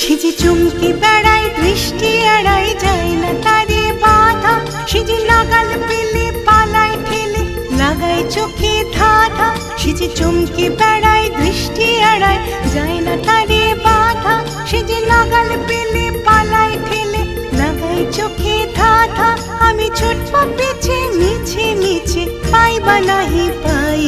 সে যে চুমকি বেড়ায়, দৃষ্টি এড়াই যায় না তারে বাধা। সে যে লাগাল পেলে পালায় ঠেলে, লাগায় চোখে ধাঁধা। সে যে চুমকি বেড়ায়, দৃষ্টি এড়ায়, যায় না তারে বাধা। সে যে লাগাল পেলে পালায় ঠেলে লাগাই চোখে ধাঁধা। আমি ছোট্ট পেছে মিছে মিছে পাইবা নাহি পাই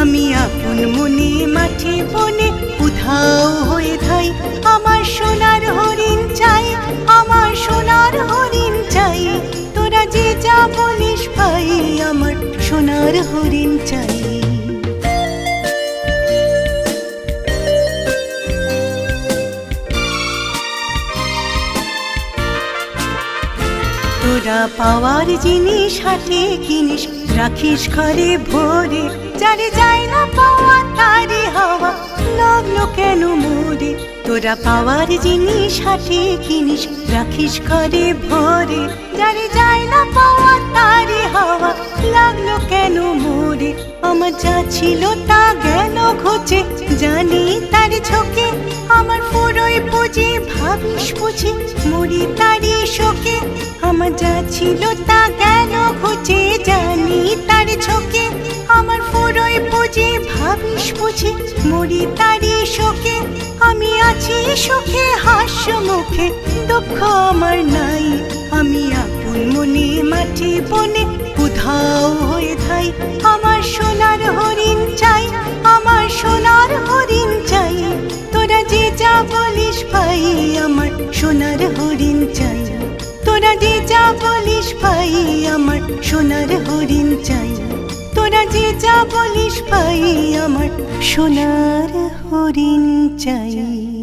আমি আপন মনে, মাঠে বনে, উধাও হয়ে থাই আমার সোনার হরিণ চাই। তোরা পাওয়ার জিনিস হাতে কিনিস, রাখিস ঘরে ভরে। যারে যায় না পাওয়া তারে মোরে তোরা পাওয়ার জিনিস হাতে কিনিস, রাখিস ঘরে ভরে। যারে যায় না পাওয়া, তারে হাওয়া লাগল কেন মোরে? আমার যা ছিল তা গেল ঘুচে? জানি তার ঝোঁকে, আমার পুরোই পুজে ভাবিস বুঝি, মরি তারি শোকে। আমার যা ছিল তা গেল ঘুচে? জানি তার ঝোঁকে, আমার পুরোই বুঝে, ভাবিস বুঝি, মরি তারি শোকে। সুখে, হাস্য, মুখে, দুঃখ আমার নাই। আমি আপন মনে মাঠে বনে, উধাও হয়ে থাই। আমার সোনার হরিণ চাই, আমার সোনার হরিণ চাই। তোরা যে যা বলিস ভাই আমার সোনার হরিণ চাই। তোরা যে যা বলিস ভাই আমার সোনার হরিণ চাই। তোরা যে যা বলিস ভাই আমার সোনার হরিণ চাই।